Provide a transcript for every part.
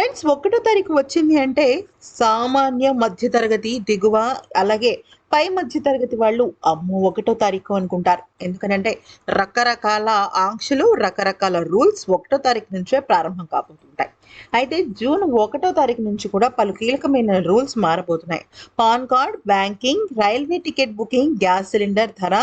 Friends ఒకటో తారీఖు వచ్చింది అంటే సామాన్య మధ్యతరగతి దిగువ అలాగే పై మధ్య తరగతి వాళ్ళు అమ్మో ఒకటో తారీఖు అనుకుంటారు. ఎందుకనంటే రకరకాల ఆంక్షలు రకరకాల రూల్స్ ఒకటో తారీఖు నుంచే ప్రారంభం కాబోతుంటాయి. అయితే జూన్ ఒకటో తారీఖు నుంచి కూడా పలు కీలకమైన rules మారబోతున్నాయి. PAN card banking railway ticket booking gas cylinder ధర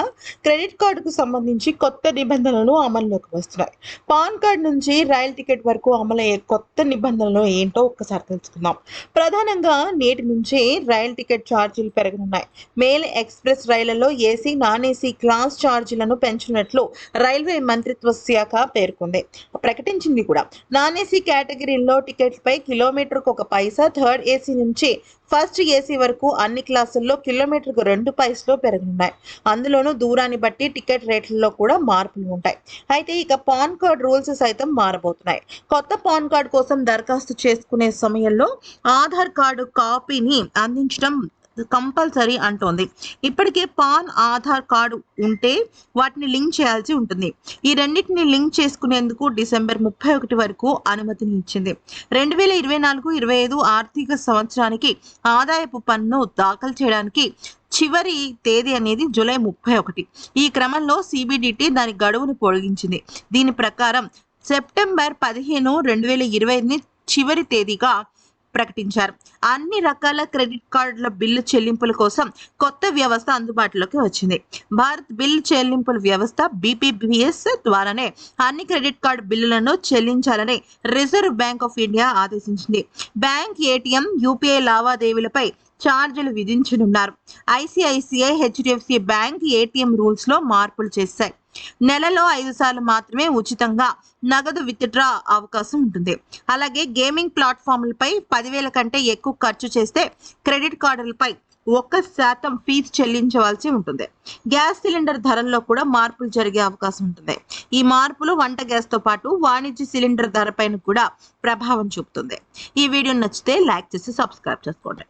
క్రెడిట్ కార్డుకు సంబంధించి కొత్త నిబంధనలు అమల్లోకి వస్తున్నాయి. పాన్ కార్డ్ నుంచి రైల్ టికెట్ వరకు అమలయ్యే కొత్త నిబంధనలు ఏంటో ఒక్కసారి తెలుసుకుందాం. ప్రధానంగా నేటి నుంచి రైల్ టికెట్ ఛార్జీలు పెరగనున్నాయి. మేల్ ఎక్స్ప్రెస్ రైళ్ళలో ఏసీ నాన్ ఏసీ క్లాస్ ఛార్జీలను పెంచినట్లు రైల్వే మంత్రిత్వ శాఖ పేర్కొంది. ప్రకటించింది కూడా. నాన్ ఏసీ కేటగిరీల్లో టికెట్లపై కిలోమీటర్కు ఒక పైసా థర్డ్ ఏసీ నుంచి ఫస్ట్ ఏసీ వరకు అన్ని క్లాసుల్లో కిలోమీటర్కు రెండు పైసలు పెరగనున్నాయి. అందులోనూ దూరాన్ని బట్టి టికెట్ రేట్లలో కూడా మార్పులు ఉంటాయి. అయితే ఇక పాన్ కార్డ్ రూల్స్ సైతం మారబోతున్నాయి. కొత్త పాన్ కార్డ్ కోసం దరఖాస్తు చేసుకునే సమయంలో ఆధార్ కార్డు కాపీని అందించడం కంపల్సరీ అంటోంది. ఇప్పటికే పాన్ ఆధార్ కార్డు ఉంటే వాటిని లింక్ చేయాల్సి ఉంటుంది. ఈ రెండింటిని లింక్ చేసుకునేందుకు డిసెంబర్ ముప్పై ఒకటి వరకు అనుమతిని ఇచ్చింది రెండు వేల ఇరవై నాలుగు ఇరవై ఐదు ఆర్థిక సంవత్సరానికి ఆదాయపు పన్ను దాఖలు చేయడానికి చివరి తేదీ అనేది జూలై ముప్పై ఒకటి. ఈ క్రమంలో సిబిడిటి దాని గడువును పొడిగించింది. దీని ప్రకారం సెప్టెంబర్ పదిహేను రెండు వేల ఇరవైని చివరి తేదీగా ప్రకటించారు. అన్ని రకాల క్రెడిట్ కార్డుల బిల్లు చెల్లింపుల కోసం కొత్త వ్యవస్థ అందుబాటులోకి వచ్చింది. భారత్ బిల్ చెల్లింపుల వ్యవస్థ బీపీబీఎస్ ద్వారానే అన్ని క్రెడిట్ కార్డు బిల్లులను చెల్లించాలని రిజర్వ్ బ్యాంక్ ఆఫ్ ఇండియా ఆదేశించింది. బ్యాంక్ ఏటీఎం యూపీఐ లావాదేవీలపై ఛార్జీలు విధించనున్నారు. ఐసిఐసిఐ హెచ్డిఎఫ్సి బ్యాంక్ ఏటీఎం రూల్స్లో మార్పులు చేశాయి. నెలలో ఐదు సార్లు మాత్రమే ఉచితంగా నగదు విత్డ్రా అవకాశం ఉంటుంది. అలాగే గేమింగ్ ప్లాట్ఫామ్లపై పదివేల కంటే ఎక్కువ ఖర్చు చేస్తే క్రెడిట్ కార్డులపై ఒక్క శాతం ఫీజు చెల్లించవలసి ఉంటుంది. గ్యాస్ సిలిండర్ ధరల్లో కూడా మార్పులు జరిగే అవకాశం ఉంటుంది. ఈ మార్పులు వంట గ్యాస్తో పాటు వాణిజ్య సిలిండర్ ధరపైన కూడా ప్రభావం చూపుతుంది. ఈ వీడియో నచ్చితే లైక్ చేసి సబ్స్క్రైబ్ చేసుకోండి.